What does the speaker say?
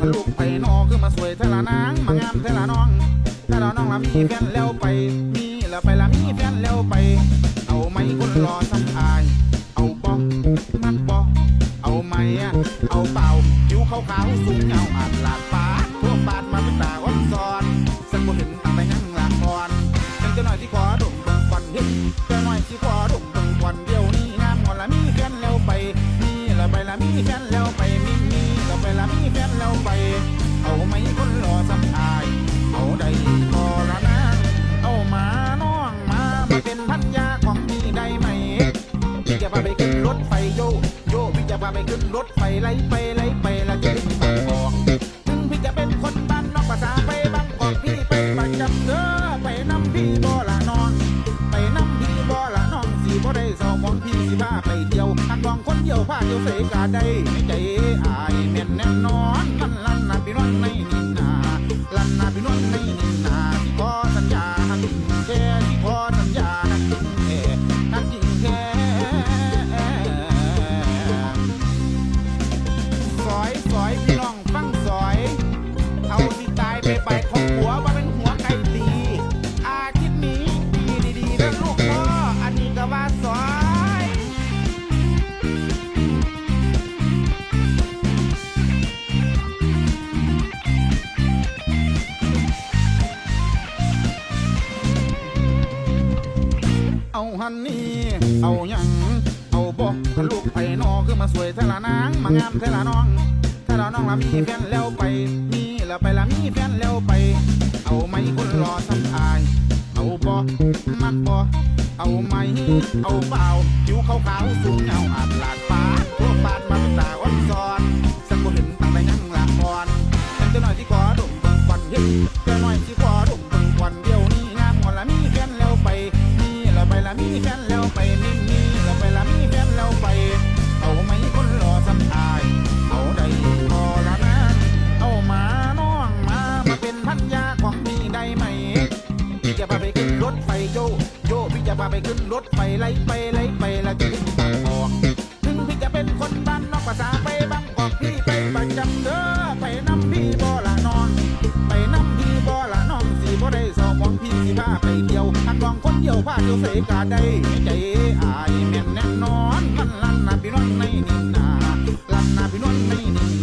บอกลูกไปนอคือมาสวยเทละนางมางามเทละน้องเทละน้องละมีแฟนแล้วไปมีแล้วไปละมีแฟนแล้วไป เอาไหมคนรอซ้ำอายเอาบอกมักบอกเอาไหมอะเอาเปล่าผิวขาวๆสูงเงาอาดลาดฟ้าทั่วปาดมาเป็นตาอ่อนซ้อนสังบ่เห็นตั้งแต่ยังหลังอ่อนยังจะหน่อยที่ขอดมเบิ่งควันเห็นจะหน่อยที่ขอดมเบิ่งควันเดียวนี้งามงอนละมีแฟนแล้วไปมีแล้วไปละมีแฟนแล้วไปมี ล้วไปละมีแฟนแล้วไป เอาไหมคนรอซ้ำอาย เอาได้พอละนะเอามาน้องมามาเป็นพันยาของพี่ได้ไหม พี่จะพาไปขึ้นรถไฟโยโยพี่จะพาไปขึ้นรถไฟไล่ไปไล่ไปแล้วจะถึงบางกอกถึงพี่จะเป็นคนบ้านนอกภาษาไปบางกอกพี่ไปประจำเด้อไปนำพี่ เดียวพาเที่ยวเสกาได้ไม่ใจอายแม่นแน่นอนมันลั่นนาพี่น้องในนินนาลั่นนาพี่น้องในนินนา เอาฮันนี่ เอาหยัง เอาบอกลูกไปนอคือมาสวยเทละนางมางามเทละน้องเทละน้องละมีแฟนแล้วไป มีล้วไปละมีแฟนแล้วไป เอาไหมคนรอซ้ำอาย เอาบอมักบอเอาไหมเอาเปล่าผิวขาวๆสูงเงาอาดลาดฟ้าทั่วปาดมาเป็นตาอ่อนซ้อนสังบ่เห็นตั้งแต่ยังหลังอ่อนยังจะหน่อยที่ขอดมบิ่งควันเห็นจะหน่อยที่ขอดม แล้วไปละมีแฟนแล้วไปมีมีแล้วไปละมีแฟนแล้วไป เอาไหมคนรอซ้ำอาย เอาได้พอละนะเอามาน้องมามาเป็นพันยาของพี่ได้ไหมพี่จะพาไปขึ้นรถไฟโยโยพี่จะพาไปขึ้นรถไฟไล่ไปไล่ไปแล้วจะถึงบางกอกถึงพี่จะเป็นคนบ้านนอกภาษาไปบางกอกพี่ไปประจำเด้อไปนำพี่บ่ ไปเดียวอันลองคนเดียวพาเดียวเสกาได้ใจอายแม่นแน่นอนมันลั่นนะพี่น้องในนินนาลั่นนะพี่น้องในนิน